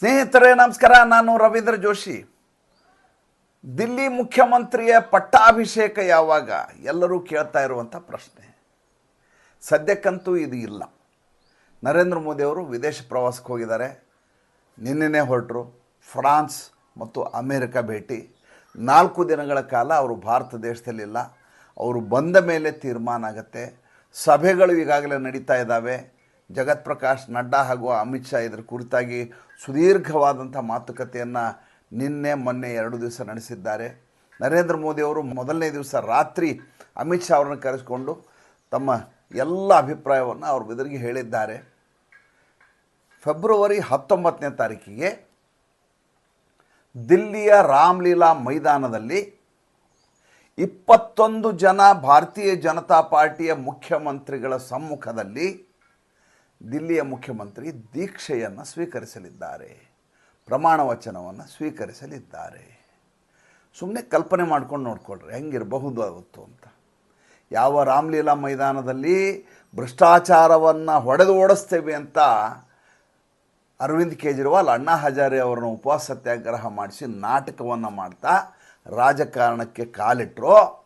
ಸ್ನೇಹಿತರೇ, ನಮಸ್ಕಾರ. ನಾನು ರವೀಂದ್ರ ಜೋಶಿ. ದಿಲ್ಲಿ ಮುಖ್ಯಮಂತ್ರಿಯ ಪಟ್ಟಾಭಿಷೇಕ ಯಾವಾಗ? ಎಲ್ಲರೂ ಕೇಳ್ತಾ ಇರುವಂಥ ಪ್ರಶ್ನೆ. ಸದ್ಯಕ್ಕಂತೂ ಇದು ಇಲ್ಲ. ನರೇಂದ್ರ ಮೋದಿ ಅವರು ವಿದೇಶ ಪ್ರವಾಸಕ್ಕೆ ಹೋಗಿದ್ದಾರೆ. ನಿನ್ನೆನೇ ಹೊರಟರು. ಫ್ರಾನ್ಸ್ ಮತ್ತು ಅಮೇರಿಕ ಭೇಟಿ. ನಾಲ್ಕು ದಿನಗಳ ಕಾಲ ಅವರು ಭಾರತ ದೇಶದಲ್ಲಿಲ್ಲ. ಅವರು ಬಂದ ಮೇಲೆ ತೀರ್ಮಾನ ಆಗುತ್ತೆ. ಸಭೆಗಳು ಈಗಾಗಲೇ ನಡೀತಾ ಇದ್ದಾವೆ. ಜಗತ್ ಪ್ರಕಾಶ್ ನಡ್ಡಾ ಹಾಗೂ ಅಮಿತ್ ಶಾ ಇದರ ಕುರಿತಾಗಿ ಸುದೀರ್ಘವಾದಂಥ ಮಾತುಕತೆಯನ್ನು ನಿನ್ನೆ, ಮೊನ್ನೆ ಎರಡು ದಿವಸ ನಡೆಸಿದ್ದಾರೆ. ನರೇಂದ್ರ ಮೋದಿ ಅವರು ಮೊದಲನೇ ದಿವಸ ರಾತ್ರಿ ಅಮಿತ್ ಶಾ ಅವರನ್ನು ಕರೆಸಿಕೊಂಡು ತಮ್ಮ ಎಲ್ಲ ಅಭಿಪ್ರಾಯವನ್ನು ಅವ್ರ ಬೆದರಿಗೆ ಹೇಳಿದ್ದಾರೆ. ಫೆಬ್ರವರಿ ಹತ್ತೊಂಬತ್ತನೇ ತಾರೀಕಿಗೆ ದಿಲ್ಲಿಯ ರಾಮ್ಲೀಲಾ ಮೈದಾನದಲ್ಲಿ ಇಪ್ಪತ್ತೊಂದು ಜನ ಭಾರತೀಯ ಜನತಾ ಪಾರ್ಟಿಯ ಮುಖ್ಯಮಂತ್ರಿಗಳ ಸಮ್ಮುಖದಲ್ಲಿ ದಿಲ್ಲಿಯ ಮುಖ್ಯಮಂತ್ರಿ ದೀಕ್ಷೆಯನ್ನು ಸ್ವೀಕರಿಸಲಿದ್ದಾರೆ ಪ್ರಮಾಣ ವಚನವನ್ನು ಸ್ವೀಕರಿಸಲಿದ್ದಾರೆ. ಸುಮ್ಮನೆ ಕಲ್ಪನೆ ಮಾಡ್ಕೊಂಡು ನೋಡ್ಕೊಳ್ರಿ, ಹೆಂಗಿರಬಹುದು ಆಗುತ್ತೋ ಅಂತ. ಯಾವ ರಾಮ್ಲೀಲಾ ಮೈದಾನದಲ್ಲಿ ಭ್ರಷ್ಟಾಚಾರವನ್ನು ಹೊಡೆದು ಓಡಿಸ್ತೇವೆ ಅಂತ ಅರವಿಂದ್ ಕೇಜ್ರಿವಾಲ್, ಅಣ್ಣಾ ಹಜಾರೆ ಅವರನ್ನು ಉಪವಾಸ ಸತ್ಯಾಗ್ರಹ ಮಾಡಿಸಿ ನಾಟಕವನ್ನು ಮಾಡ್ತಾ ರಾಜಕಾರಣಕ್ಕೆ ಕಾಲಿಟ್ಟರು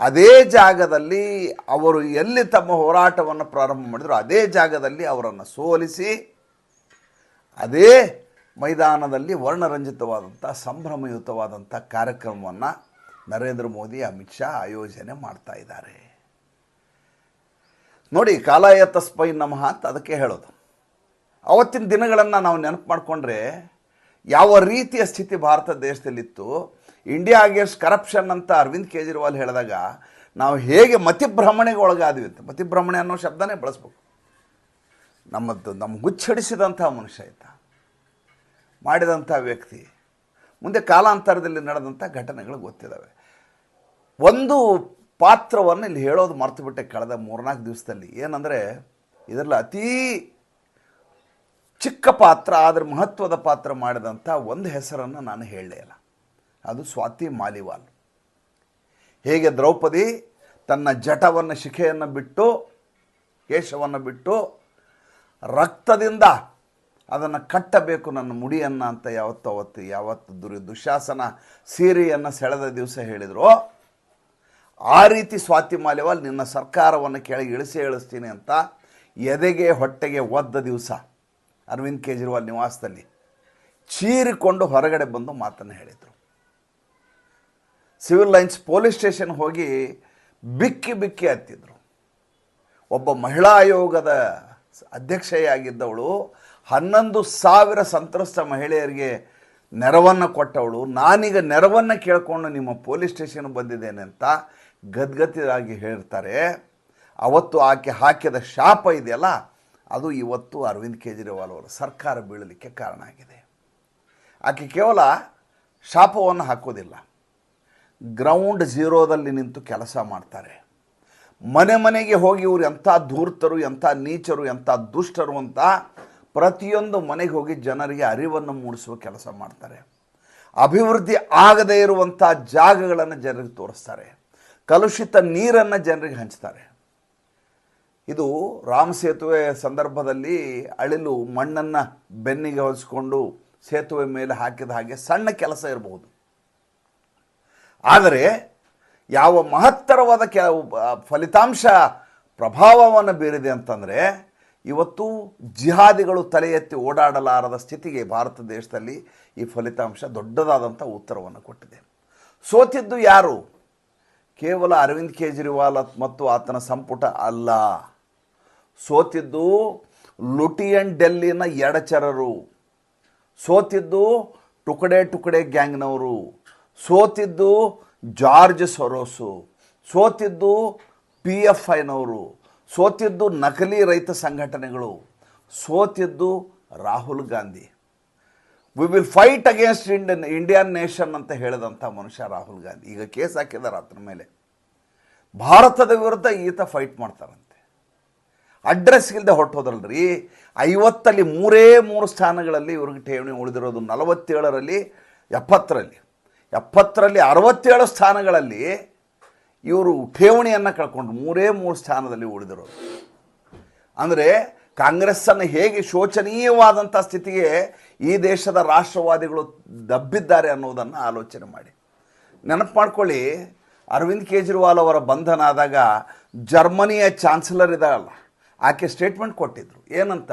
ಅದೇ ಜಾಗದಲ್ಲಿ ಅವರು ಎಲ್ಲಿ ತಮ್ಮ ಹೋರಾಟವನ್ನು ಪ್ರಾರಂಭ ಮಾಡಿದ್ರು, ಅದೇ ಜಾಗದಲ್ಲಿ ಅವರನ್ನು ಸೋಲಿಸಿ, ಅದೇ ಮೈದಾನದಲ್ಲಿ ವರ್ಣರಂಜಿತವಾದಂಥ ಸಂಭ್ರಮಯುತವಾದಂಥ ಕಾರ್ಯಕ್ರಮವನ್ನು ನರೇಂದ್ರ ಮೋದಿ, ಅಮಿತ್ ಶಾ ಆಯೋಜನೆ ಮಾಡ್ತಾ ಇದ್ದಾರೆ. ನೋಡಿ ಕಾಲಾಯ ತಸ್ಪೈ ನಮಃ ಅಂತ ಅದಕ್ಕೆ ಹೇಳೋದು. ಅವತ್ತಿನ ದಿನಗಳನ್ನು ನಾವು ನೆನಪು ಮಾಡಿಕೊಂಡ್ರೆ ಯಾವ ರೀತಿಯ ಸ್ಥಿತಿ ಭಾರತ ದೇಶದಲ್ಲಿತ್ತು ಇಂಡಿಯಾ ಅಗೇನ್ಸ್ಟ್ ಕರಪ್ಷನ್ ಅಂತ ಅರವಿಂದ್ ಕೇಜ್ರಿವಾಲ್ ಹೇಳಿದಾಗ, ನಾವು ಹೇಗೆ ಮತಿಭ್ರಮಣೆಗೆ ಒಳಗಾದ್ವಿ ಅಂತ ಮತಿಭ್ರಮಣೆ ಅನ್ನೋ ಶಬ್ದನೇ ಬಳಸ್ಬೇಕು. ನಮ್ಮದು ನಮ್ಮ ಹುಚ್ಚಡಿಸಿದಂಥ ಮನುಷ್ಯ ಆಯ್ತ ಮಾಡಿದಂಥ ವ್ಯಕ್ತಿ, ಮುಂದೆ ಕಾಲಾಂತರದಲ್ಲಿ ನಡೆದಂಥ ಘಟನೆಗಳು ಗೊತ್ತಿದ್ದಾವೆ. ಒಂದು ಪಾತ್ರವನ್ನು ಇಲ್ಲಿ ಹೇಳೋದು ಮರ್ತು ಬಿಟ್ಟೆ ಕಳೆದ ಮೂರ್ನಾಲ್ಕು ದಿವಸದಲ್ಲಿ. ಏನಂದರೆ, ಇದರಲ್ಲಿ ಅತೀ ಚಿಕ್ಕ ಪಾತ್ರ, ಆದರೆ ಮಹತ್ವದ ಪಾತ್ರ ಮಾಡಿದಂಥ ಒಂದು ಹೆಸರನ್ನು ನಾನು ಹೇಳಲೇ ಇಲ್ಲ. ಅದು ಸ್ವಾತಿ ಮಾಲಿವಾಲ್. ಹೇಗೆ ದ್ರೌಪದಿ ತನ್ನ ಜಟವನ್ನು ಶಿಖೆಯನ್ನು ಬಿಟ್ಟು, ಕೇಶವನ್ನು ಬಿಟ್ಟು ರಕ್ತದಿಂದ ಅದನ್ನು ಕಟ್ಟಬೇಕು ನನ್ನ ಮುಡಿಯನ್ನು ಅಂತ ಯಾವತ್ತು ಅವತ್ತು, ಯಾವತ್ತು ದುರಿ, ದುಶಾಸನ ಸೀರೆಯನ್ನು ಸೆಳೆದ ದಿವಸ ಹೇಳಿದರು. ಆ ರೀತಿ ಸ್ವಾತಿ ಮಾಲಿವಾಲ್ ನಿನ್ನ ಸರ್ಕಾರವನ್ನು ಕೆಳಗೆ ಇಳಿಸಿ ಇಳಿಸ್ತೀನಿ ಅಂತ ಎದೆಗೆ ಹೊಟ್ಟೆಗೆ ಒದ್ದ ದಿವಸ ಅರವಿಂದ್ ಕೇಜ್ರಿವಾಲ್ ನಿವಾಸದಲ್ಲಿ, ಚೀರಿಕೊಂಡು ಹೊರಗಡೆ ಬಂದು ಮಾತನ್ನು ಹೇಳಿದರು. ಸಿವಿಲ್ ಲೈನ್ಸ್ ಪೊಲೀಸ್ ಸ್ಟೇಷನ್ ಹೋಗಿ ಬಿಕ್ಕಿ ಬಿಕ್ಕಿ ಹತ್ತಿದ್ರು. ಒಬ್ಬ ಮಹಿಳಾ ಆಯೋಗದ ಅಧ್ಯಕ್ಷೆಯಾಗಿದ್ದವಳು, ಹನ್ನೊಂದು ಸಾವಿರ ಸಂತ್ರಸ್ತ ಮಹಿಳೆಯರಿಗೆ ನೆರವನ್ನು ಕೊಟ್ಟವಳು. ನಾನೀಗ ನೆರವನ್ನು ಕೇಳಿಕೊಂಡು ನಿಮ್ಮ ಪೊಲೀಸ್ ಸ್ಟೇಷನ್ ಬಂದಿದ್ದೇನೆ ಅಂತ ಗದ್ಗತಿಯಾಗಿ ಹೇಳ್ತಾರೆ. ಅವತ್ತು ಆಕೆ ಹಾಕಿದ ಶಾಪ ಇದೆಯಲ್ಲ, ಅದು ಇವತ್ತು ಅರವಿಂದ್ ಕೇಜ್ರಿವಾಲ್ ಅವರು ಸರ್ಕಾರ ಬೀಳಲಿಕ್ಕೆ ಕಾರಣ ಆಗಿದೆ. ಆಕೆ ಕೇವಲ ಶಾಪವನ್ನು ಹಾಕೋದಿಲ್ಲ ಗ್ರೌಂಡ್ ಝೀರೋದಲ್ಲಿ ನಿಂತು ಕೆಲಸ ಮಾಡ್ತಾರೆ. ಮನೆ ಮನೆಗೆ ಹೋಗಿ ಇವರು ಎಂಥ ಧೂರ್ತರು, ಎಂಥ ನೀಚರು, ಎಂಥ ದುಷ್ಟರು ಅಂತ ಪ್ರತಿಯೊಂದು ಮನೆಗೆ ಹೋಗಿ ಜನರಿಗೆ ಅರಿವನ್ನು ಮೂಡಿಸುವ ಕೆಲಸ ಮಾಡ್ತಾರೆ. ಅಭಿವೃದ್ಧಿ ಆಗದೇ ಇರುವಂಥ ಜಾಗಗಳನ್ನು ಜನರಿಗೆ ತೋರಿಸ್ತಾರೆ. ಕಲುಷಿತ ನೀರನ್ನು ಜನರಿಗೆ ಹಂಚ್ತಾರೆ. ಇದು ರಾಮ ಸೇತುವೆ ಸಂದರ್ಭದಲ್ಲಿ ಅಳಿಲು ಮಣ್ಣನ್ನು ಬೆನ್ನಿಗೆ ಹೊಲಿಸ್ಕೊಂಡು ಸೇತುವೆ ಮೇಲೆ ಹಾಕಿದ ಹಾಗೆ ಸಣ್ಣ ಕೆಲಸ ಇರಬಹುದು ಆದರೆ ಯಾವ ಮಹತ್ತರವಾದ ಕೆ ಫಲಿತಾಂಶ ಪ್ರಭಾವವನ್ನು ಬೀರಿದೆ ಅಂತಂದರೆ ಇವತ್ತು ಜಿಹಾದಿಗಳು ತಲೆ ಎತ್ತಿ ಓಡಾಡಲಾರದ ಸ್ಥಿತಿಗೆ ಭಾರತ ದೇಶದಲ್ಲಿ ಈ ಫಲಿತಾಂಶ ದೊಡ್ಡದಾದಂಥ ಉತ್ತರವನ್ನು ಕೊಟ್ಟಿದೆ. ಸೋತಿದ್ದು ಯಾರು? ಕೇವಲ ಅರವಿಂದ್ ಕೇಜ್ರಿವಾಲ್ ಮತ್ತು ಆತನ ಸಂಪುಟ ಅಲ್ಲ. ಸೋತಿದ್ದು ಲುಟಿಯನ್ ಡೆಲ್ಲಿನ ಎಡಚರರು. ಸೋತಿದ್ದು ಟುಕಡೆ ಟುಕಡೆ ಗ್ಯಾಂಗ್ನವರು. ಸೋತಿದ್ದು ಜಾರ್ಜ್ ಸೊರೋಸು, ಸೋತಿದ್ದು ಪಿ ಎಫ್ ಐನವರು, ಸೋತಿದ್ದು ನಕಲಿ ರೈತ ಸಂಘಟನೆಗಳು, ಸೋತಿದ್ದು Rahul Gandhi. We will fight against Indian Indian nation ಅಂತ ಹೇಳಿದಂಥ ಮನುಷ್ಯ ರಾಹುಲ್ ಗಾಂಧಿ. ಈಗ ಕೇಸ್ ಹಾಕಿದ್ದಾರೆ ಅದ್ರ ಮೇಲೆ. ಭಾರತದ ವಿರುದ್ಧ ಈತ ಫೈಟ್ ಮಾಡ್ತಾರಂತೆ. ಅಡ್ರೆಸ್ ಇಲ್ಲದೆ ಹೊರಟೋದ್ರಲ್ರಿ ಐವತ್ತಲ್ಲಿ ಮೂರೇ ಮೂರು ಸ್ಥಾನಗಳಲ್ಲಿ ಇವ್ರಿಗೆ ಠೇವಣಿ ಉಳಿದಿರೋದು ನಲವತ್ತೇಳರಲ್ಲಿ, ಎಪ್ಪತ್ತರಲ್ಲಿ. ಎಪ್ಪತ್ತರಲ್ಲಿ ಅರವತ್ತೇಳು ಸ್ಥಾನಗಳಲ್ಲಿ ಇವರು ಠೇವಣಿಯನ್ನು ಕಳ್ಕೊಂಡ್ರು ಮೂರೇ ಮೂರು ಸ್ಥಾನದಲ್ಲಿ ಉಳಿದರು. ಅಂದರೆ ಕಾಂಗ್ರೆಸ್ಸನ್ನು ಹೇಗೆ ಶೋಚನೀಯವಾದಂಥ ಸ್ಥಿತಿಗೆ ಈ ದೇಶದ ರಾಷ್ಟ್ರವಾದಿಗಳು ದಬ್ಬಿದ್ದಾರೆ ಅನ್ನೋದನ್ನು ಆಲೋಚನೆ ಮಾಡಿ. ನೆನಪು ಮಾಡ್ಕೊಳ್ಳಿ, ಅರವಿಂದ್ ಕೇಜ್ರಿವಾಲ್ ಅವರ ಬಂಧನ ಆದಾಗ ಜರ್ಮನಿಯ ಚಾನ್ಸಲರ್ ಇದ್ದಾಳಲ್ಲ, ಆಕೆ ಸ್ಟೇಟ್ಮೆಂಟ್ ಕೊಟ್ಟಿದ್ರು. ಏನಂತ?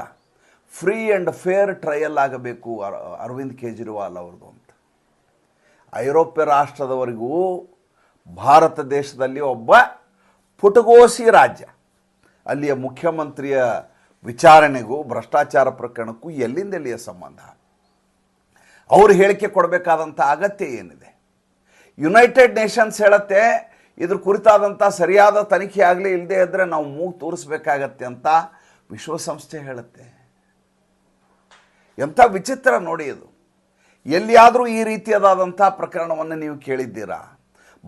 ಫ್ರೀ ಆ್ಯಂಡ್ ಫೇರ್ ಟ್ರಯಲ್ ಆಗಬೇಕು ಅರವಿಂದ್ ಕೇಜ್ರಿವಾಲ್ ಅವ್ರದ್ದು ಐರೋಪ್ಯ ರಾಷ್ಟ್ರದವರೆಗೂ ಭಾರತ ದೇಶದಲ್ಲಿ ಒಬ್ಬ ಪುಟಗೋಸಿ ರಾಜ್ಯ. ಅಲ್ಲಿಯ ಮುಖ್ಯಮಂತ್ರಿಯ ವಿಚಾರಣೆಗೂ, ಭ್ರಷ್ಟಾಚಾರ ಪ್ರಕರಣಕ್ಕೂ ಎಲ್ಲಿಂದ ಎಲ್ಲಿಯ ಸಂಬಂಧ? ಅವರು ಹೇಳಿಕೆ ಕೊಡಬೇಕಾದಂಥ ಅಗತ್ಯ ಏನಿದೆ? ಯುನೈಟೆಡ್ ನೇಷನ್ಸ್ ಹೇಳುತ್ತೆ, ಇದ್ರ ಕುರಿತಾದಂಥ ಸರಿಯಾದ ತನಿಖೆ ಆಗಲಿ ಇಲ್ಲದೆ ಇದ್ದರೆ ನಾವು ಮೂಗು ತೋರಿಸ್ಬೇಕಾಗತ್ತೆ ಅಂತ ವಿಶ್ವಸಂಸ್ಥೆ ಹೇಳುತ್ತೆ. ಎಂಥ ವಿಚಿತ್ರ ನೋಡಿ ಇದು. ಎಲ್ಲಿಯಾದರೂ ಈ ರೀತಿಯಾದಂಥ ಪ್ರಕರಣವನ್ನು ನೀವು ಕೇಳಿದ್ದೀರಾ?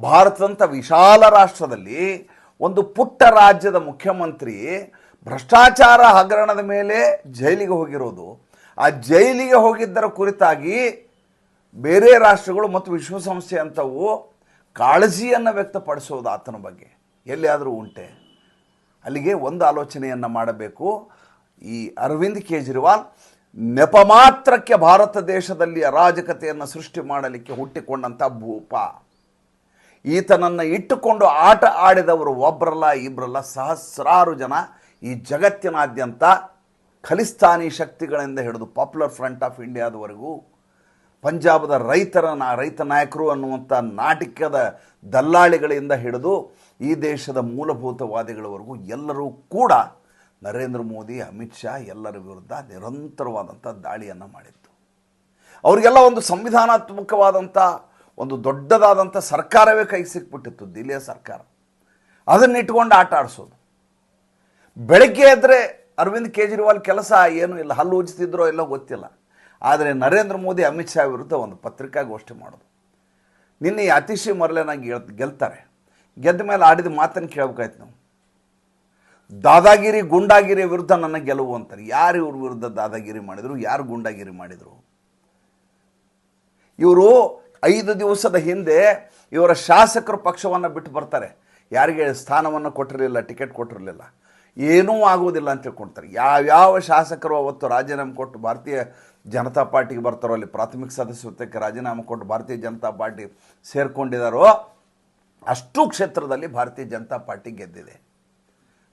ಭಾರತದಂಥ ವಿಶಾಲ ರಾಷ್ಟ್ರದಲ್ಲಿ ಒಂದು ಪುಟ್ಟ ರಾಜ್ಯದ ಮುಖ್ಯಮಂತ್ರಿ ಭ್ರಷ್ಟಾಚಾರ ಹಗರಣದ ಮೇಲೆ ಜೈಲಿಗೆ ಹೋಗಿರೋದು. ಆ ಜೈಲಿಗೆ ಹೋಗಿದ್ದರ ಕುರಿತಾಗಿ ಬೇರೆ ರಾಷ್ಟ್ರಗಳು ಮತ್ತು ವಿಶ್ವಸಂಸ್ಥೆ ಅಂಥವು ಕಾಳಜಿಯನ್ನು ವ್ಯಕ್ತಪಡಿಸೋದು ಆತನ ಬಗ್ಗೆ. ಎಲ್ಲಿಯಾದರೂ ಉಂಟೆ. ಅಲ್ಲಿಗೆ ಒಂದು ಆಲೋಚನೆಯನ್ನು ಮಾಡಬೇಕು. ಈ ಅರವಿಂದ್ ಕೇಜ್ರಿವಾಲ್ ನೆಪ ಮಾತ್ರಕ್ಕೆ ಭಾರತ ದೇಶದಲ್ಲಿ ಅರಾಜಕತೆಯನ್ನು ಸೃಷ್ಟಿ ಮಾಡಲಿಕ್ಕೆ ಹುಟ್ಟಿಕೊಂಡಂಥ ಭೂಪ. ಈತನನ್ನು ಇಟ್ಟುಕೊಂಡು ಆಟ ಆಡಿದವರು ಒಬ್ಬರಲ್ಲ ಇಬ್ಬರಲ್ಲ ಸಹಸ್ರಾರು ಜನ ಈ ಜಗತ್ತಿನಾದ್ಯಂತ ಖಲಿಸ್ತಾನಿ ಶಕ್ತಿಗಳಿಂದ ಹಿಡಿದು ಪಾಪ್ಯುಲರ್ ಫ್ರಂಟ್ ಆಫ್ ಇಂಡಿಯಾದವರೆಗೂ ಪಂಜಾಬದ ರೈತರ ರೈತ ನಾಯಕರು ಅನ್ನುವಂಥ ನಾಟಕದ ದಲ್ಲಾಳಿಗಳಿಂದ ಹಿಡಿದು ಈ ದೇಶದ ಮೂಲಭೂತವಾದಿಗಳವರೆಗೂ ಎಲ್ಲರೂ ಕೂಡ ನರೇಂದ್ರ ಮೋದಿ, ಅಮಿತ್ ಶಾ ಎಲ್ಲರ ವಿರುದ್ಧ ನಿರಂತರವಾದಂಥ ದಾಳಿಯನ್ನು ಮಾಡಿತ್ತು. ಅವರಿಗೆಲ್ಲ ಒಂದು ಸಂವಿಧಾನಾತ್ಮಕವಾದಂಥ ಒಂದು ದೊಡ್ಡದಾದಂಥ ಸರ್ಕಾರವೇ ಕೈಗೆ ಸಿಕ್ಬಿಟ್ಟಿತ್ತು, ದಿಲ್ಲಿಯ ಸರ್ಕಾರ. ಅದನ್ನ ಇಟ್ಕೊಂಡು ಆಟ ಆಡಿಸೋದು. ಬೆಳಗ್ಗೆ ಎದ್ದರೆ ಅರವಿಂದ್ ಕೇಜ್ರಿವಾಲ್ ಕೆಲಸ ಏನು ಇಲ್ಲ, ಹಲ್ಲು ಉಜ್ತಿದ್ರೋ ಎಲ್ಲೋ ಗೊತ್ತಿಲ್ಲ. ಆದರೆ ನರೇಂದ್ರ ಮೋದಿ, ಅಮಿತ್ ಶಾ ವಿರುದ್ಧ ಒಂದು ಪತ್ರಿಕಾಗೋಷ್ಠಿ ಮಾಡೋದು. ನಿನ್ನೆ ಅತಿಶಿ ಮರಳೆನಾಗಿ ಗೆಲ್, ಗೆಲ್ತಾರೆ. ಗೆದ್ದ ಮೇಲೆ ಆಡಿದ ಮಾತನ್ನು ಕೇಳಬೇಕಾಯ್ತು ನಾವು. ದಾದಾಗಿರಿ, ಗುಂಡಾಗಿರಿ ವಿರುದ್ಧ ನನ್ನ ಗೆಲುವು ಅಂತಾರೆ. ಯಾರು ಇವ್ರ ವಿರುದ್ಧ ದಾದಾಗಿರಿ ಮಾಡಿದರು, ಯಾರು ಗುಂಡಾಗಿರಿ ಮಾಡಿದರು? ಇವರು ಐದು ದಿವಸದ ಹಿಂದೆ ಇವರ ಶಾಸಕರು ಪಕ್ಷವನ್ನು ಬಿಟ್ಟು ಬರ್ತಾರೆ. ಯಾರಿಗೆ ಸ್ಥಾನವನ್ನು ಕೊಟ್ಟಿರಲಿಲ್ಲ, ಟಿಕೆಟ್ ಕೊಟ್ಟಿರಲಿಲ್ಲ. ಏನೂ ಆಗುವುದಿಲ್ಲ ಅಂತ ತಿಳ್ಕೊಳ್ತಾರೆ ಯಾವ್ಯಾವ ಶಾಸಕರು ಅವತ್ತು ರಾಜೀನಾಮೆ ಕೊಟ್ಟು ಭಾರತೀಯ ಜನತಾ ಪಾರ್ಟಿಗೆ ಬರ್ತಾರೋ, ಅಲ್ಲಿ ಪ್ರಾಥಮಿಕ ಸದಸ್ಯತ್ವಕ್ಕೆ ರಾಜೀನಾಮೆ ಕೊಟ್ಟು ಭಾರತೀಯ ಜನತಾ ಪಾರ್ಟಿ ಸೇರಿಕೊಂಡಿದ್ದಾರೋ ಅಷ್ಟು ಕ್ಷೇತ್ರದಲ್ಲಿ ಭಾರತೀಯ ಜನತಾ ಪಾರ್ಟಿ ಗೆದ್ದಿದೆ.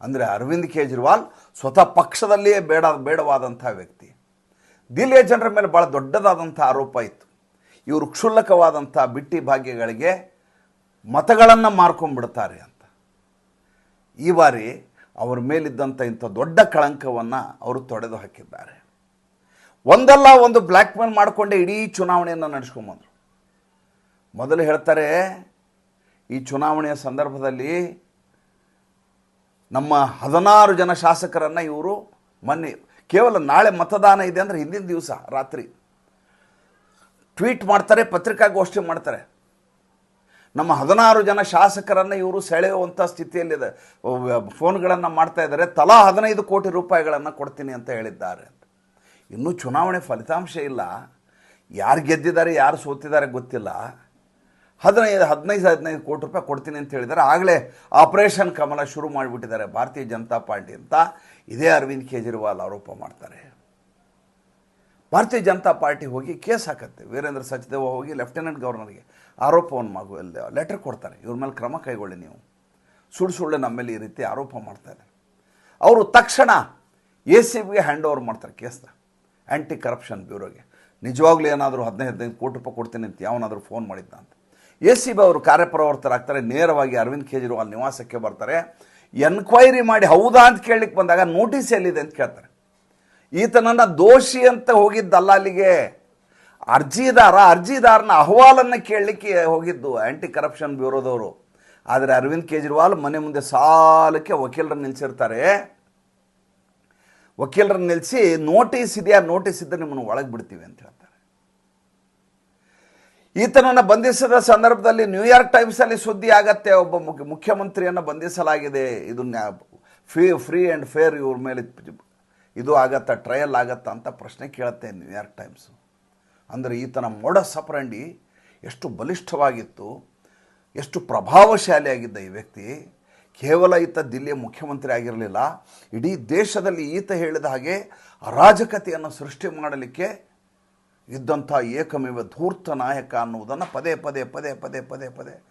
ಅಂದರೆ ಅರವಿಂದ್ ಕೇಜ್ರಿವಾಲ್ ಸ್ವತಃ ಪಕ್ಷದಲ್ಲಿಯೇ ಬೇಡ, ಬೇಡವಾದಂಥ ವ್ಯಕ್ತಿ. ದಿಲ್ಲಿಯ ಜನರ ಮೇಲೆ ಭಾಳ ದೊಡ್ಡದಾದಂಥ ಆರೋಪ ಇತ್ತು. ಇವರು ಕ್ಷುಲ್ಲಕವಾದಂಥ ಬಿಟ್ಟಿ ಭಾಗ್ಯಗಳಿಗೆ ಮತಗಳನ್ನು ಮಾರ್ಕೊಂಡ್ಬಿಡ್ತಾರೆ ಅಂತ. ಈ ಬಾರಿ ಅವರ ಮೇಲಿದ್ದಂಥ ಇಂಥ ದೊಡ್ಡ ಕಳಂಕವನ್ನು ಅವರು ತೊಡೆದು ಹಾಕಿದ್ದಾರೆ. ಒಂದಲ್ಲ ಒಂದು ಬ್ಲ್ಯಾಕ್ ಮೇಲ್ ಮಾಡಿಕೊಂಡೇ ಇಡೀ ಚುನಾವಣೆಯನ್ನು ನಡೆಸ್ಕೊಂಬಂದರು. ಮೊದಲು ಹೇಳ್ತಾರೆ, ಈ ಚುನಾವಣೆಯ ಸಂದರ್ಭದಲ್ಲಿ ನಮ್ಮ ಹದಿನಾರು ಜನ ಶಾಸಕರನ್ನು ಇವರು ಮೊನ್ನೆ, ಕೇವಲ ನಾಳೆ ಮತದಾನ ಇದೆ ಅಂದರೆ ಹಿಂದಿನ ದಿವಸ, ರಾತ್ರಿ. ಟ್ವೀಟ್ ಮಾಡ್ತಾರೆ ಪತ್ರಿಕಾಗೋಷ್ಠಿ ಮಾಡ್ತಾರೆ. ನಮ್ಮ ಹದಿನಾರು ಜನ ಶಾಸಕರನ್ನು ಇವರು ಸೆಳೆಯುವಂಥ ಸ್ಥಿತಿಯಲ್ಲಿದೆ. ಫೋನ್ಗಳನ್ನು ಮಾಡ್ತಾ ಇದ್ದಾರೆ. ತಲಾ ಹದಿನೈದು ಕೋಟಿ ರೂಪಾಯಿಗಳನ್ನು ಕೊಡ್ತೀನಿ ಅಂತ ಹೇಳಿದ್ದಾರೆ. ಇನ್ನೂ ಚುನಾವಣೆ ಫಲಿತಾಂಶ ಇಲ್ಲ. ಯಾರು ಗೆದ್ದಿದ್ದಾರೆ, ಯಾರು ಸೋತಿದ್ದಾರೆ ಗೊತ್ತಿಲ್ಲ. ಹದಿನೈದು ಹದಿನೈದು ಹದಿನೈದು ಕೋಟಿ ರೂಪಾಯಿ ಕೊಡ್ತೀನಿ ಅಂತ ಹೇಳಿದ್ದಾರೆ. ಆಗಲೇ ಆಪರೇಷನ್ ಕಮಲ ಶುರು ಮಾಡಿಬಿಟ್ಟಿದ್ದಾರೆ ಭಾರತೀಯ ಜನತಾ ಪಾರ್ಟಿ ಅಂತ. ಇದೇ ಅರವಿಂದ್ ಕೇಜ್ರಿವಾಲ್ ಆರೋಪ ಮಾಡ್ತಾರೆ. ಭಾರತೀಯ ಜನತಾ ಪಾರ್ಟಿ ಹೋಗಿ ಕೇಸ್ ಹಾಕತ್ತೆ. ವೀರೇಂದ್ರ ಸಚ್ದೇವ ಹೋಗಿ ಲೆಫ್ಟಿನೆಂಟ್ ಗವರ್ನರ್ಗೆ ಆರೋಪವನ್ನು ಮಗು, ಲೆಟರ್ ಕೊಡ್ತಾರೆ. ಇವ್ರ ಮೇಲೆ ಕ್ರಮ ಕೈಗೊಳ್ಳಿ ನೀವು. ಸುಳ್ಳು ಸುಳ್ಳು ನಮ್ಮ ಮೇಲೆ ಈ ರೀತಿ ಆರೋಪ ಮಾಡ್ತಾರೆ. ಅವರು ತಕ್ಷಣ ಎ ಸಿ ಬಿಗೆ ಹ್ಯಾಂಡ್ ಓವರ್ ಮಾಡ್ತಾರೆ ಕೇಸ್ನ. ಆ್ಯಂಟಿ ಕರಪ್ಷನ್ ಬ್ಯೂರೋಗೆ. ನಿಜವಾಗ್ಲೂ ಏನಾದರೂ ಹದಿನೈದು ಹದಿನೈದು ಕೋಟಿ ರೂಪಾಯಿ ಕೊಡ್ತೀನಿ ಅಂತ ಯಾವನಾದರೂ ಫೋನ್ ಮಾಡಿದ್ದ ಅಂತ. ಎ ಸಿ ಬಿ ಅವರು ಕಾರ್ಯಪ್ರವರ್ತರಾಗ್ತಾರೆ. ನೇರವಾಗಿ ಅರವಿಂದ್ ಕೇಜ್ರಿವಾಲ್ ನಿವಾಸಕ್ಕೆ ಬರ್ತಾರೆ. ಎನ್ಕ್ವೈರಿ ಮಾಡಿ ಹೌದಾ ಅಂತ ಕೇಳಲಿಕ್ಕೆ ಬಂದಾಗ ನೋಟಿಸ್ ಎಲ್ಲಿದೆ ಅಂತ ಕೇಳ್ತಾರೆ. ಈತನನ್ನು ದೋಷಿ ಅಂತ ಹೋಗಿದ್ದಲ್ಲ ಅಲ್ಲಿಗೆ. ಅರ್ಜಿದಾರ, ಅರ್ಜಿದಾರನ ಅಹವಾಲನ್ನು ಕೇಳಲಿಕ್ಕೆ ಹೋಗಿದ್ದು ಆ್ಯಂಟಿ ಕರಪ್ಷನ್ ಬ್ಯೂರೋದವರು. ಆದರೆ ಅರವಿಂದ್ ಕೇಜ್ರಿವಾಲ್ ಮನೆ ಮುಂದೆ ಸಾಲಕ್ಕೆ ವಕೀಲರನ್ನು ನಿಲ್ಲಿಸಿರ್ತಾರೆ ವಕೀಲರನ್ನು ನಿಲ್ಲಿಸಿ ನೋಟಿಸ್ ಇದೆಯಾ? ನೋಟಿಸ್ ಇದ್ದರೆ ನಿಮ್ಮನ್ನು ಒಳಗೆ ಬಿಡ್ತೀವಿ ಅಂತ ಹೇಳ್ತಾರೆ. ಈತನನ್ನು ಬಂಧಿಸಿದ ಸಂದರ್ಭದಲ್ಲಿ ನ್ಯೂಯಾರ್ಕ್ ಟೈಮ್ಸಲ್ಲಿ ಸುದ್ದಿ ಆಗತ್ತೆ, ಒಬ್ಬ ಮುಖ್ಯ ಮುಖ್ಯಮಂತ್ರಿಯನ್ನು ಬಂಧಿಸಲಾಗಿದೆ. ಇದು ಫ್ರೀ ಫ್ರೀ ಆ್ಯಂಡ್ ಫೇರ್ ಇವ್ರ ಮೇಲೆ ಇದು ಆಗತ್ತಾ, ಟ್ರಯಲ್ ಆಗತ್ತಾ ಅಂತ ಪ್ರಶ್ನೆ ಕೇಳುತ್ತೆ ನ್ಯೂಯಾರ್ಕ್ ಟೈಮ್ಸ್. ಅಂದರೆ ಈತನ ಮೊಡ ಸಪ್ರಂಡಿ ಎಷ್ಟು ಬಲಿಷ್ಠವಾಗಿತ್ತು, ಎಷ್ಟು ಪ್ರಭಾವಶಾಲಿಯಾಗಿದ್ದ ಈ ವ್ಯಕ್ತಿ. ಕೇವಲ ಈತ ದಿಲ್ಲಿಯ ಮುಖ್ಯಮಂತ್ರಿ ಆಗಿರಲಿಲ್ಲ, ಇಡೀ ದೇಶದಲ್ಲಿ ಈತ ಹೇಳಿದ ಹಾಗೆ ಅರಾಜಕತೆಯನ್ನು ಸೃಷ್ಟಿ ಮಾಡಲಿಕ್ಕೆ ಇದ್ದಂಥ ಏಕಮೇವ ಧೂರ್ತ ನಾಯಕ ಅನ್ನುವುದನ್ನು ಪದೇ ಪದೇ ಪದೇ ಪದೇ ಪದೇ ಪದೇ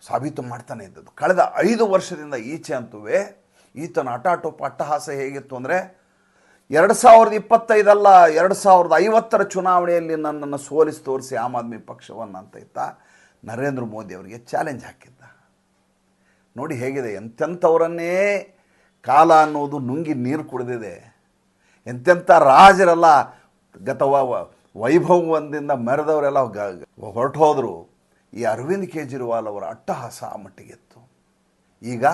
ಸಾಬೀತು ಮಾಡ್ತಾನೆ ಇದ್ದದ್ದು. ಕಳೆದ ಐದು ವರ್ಷದಿಂದ ಈಚೆ ಅಂತುವೇ ಈತನ ಅಟಾಟೋಪ ಅಟ್ಟಹಾಸ ಹೇಗಿತ್ತು ಅಂದರೆ ಎರಡು ಸಾವಿರದ ಇಪ್ಪತ್ತೈದಲ್ಲ ಎರಡು ಸಾವಿರದ ಐವತ್ತರ ಚುನಾವಣೆಯಲ್ಲಿ ನನ್ನನ್ನು ಸೋಲಿಸಿ ತೋರಿಸಿ ಆಮ್ ಆದ್ಮಿ ಪಕ್ಷವನ್ನು ಅಂತ ಇತ್ತ ನರೇಂದ್ರ ಮೋದಿ ಅವರಿಗೆ ಚಾಲೆಂಜ್ ಹಾಕಿದ್ದ. ನೋಡಿ ಹೇಗಿದೆ, ಎಂತೆಂಥವರನ್ನೇ ಕಾಲ ಅನ್ನೋದು ನುಂಗಿ ನೀರು ಕುಡಿದಿದೆ. ಎಂತೆಂಥ ರಾಜರೆಲ್ಲ, ಗತ ವ- ವೈಭವದಿಂದ ಮೆರೆದವರೆಲ್ಲ ಹೊರಟು ಹೋದರು. ಈ ಅರವಿಂದ್ ಕೇಜ್ರಿವಾಲ್ ಅವರ ಅಟ್ಟಹಾಸ ಆ ಮಟ್ಟಿಗೆತ್ತು ಈಗ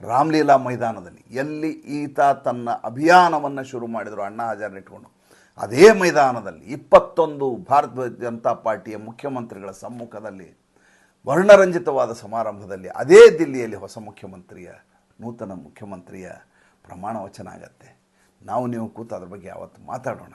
ರಾಮ್ಲೀಲಾ ಮೈದಾನದಲ್ಲಿ ಎಲ್ಲಿ ಈತ ತನ್ನ ಅಭಿಯಾನವನ್ನು ಶುರು ಮಾಡಿದರು, ಅಣ್ಣ ಹಜಾರ್ ಇಟ್ಕೊಂಡು, ಅದೇ ಮೈದಾನದಲ್ಲಿ ಇಪ್ಪತ್ತೊಂದು ಭಾರತೀಯ ಜನತಾ ಪಾರ್ಟಿಯ ಮುಖ್ಯಮಂತ್ರಿಗಳ ಸಮ್ಮುಖದಲ್ಲಿ, ವರ್ಣರಂಜಿತವಾದ ಸಮಾರಂಭದಲ್ಲಿ ಅದೇ ದಿಲ್ಲಿಯಲ್ಲಿ ಹೊಸ ಮುಖ್ಯಮಂತ್ರಿಯ, ನೂತನ ಮುಖ್ಯಮಂತ್ರಿಯ ಪ್ರಮಾಣ ವಚನ ಆಗತ್ತೆ. ನಾವು ನೀವು ಕೂತು ಅದ್ರ ಬಗ್ಗೆ ಯಾವತ್ತು ಮಾತಾಡೋಣ.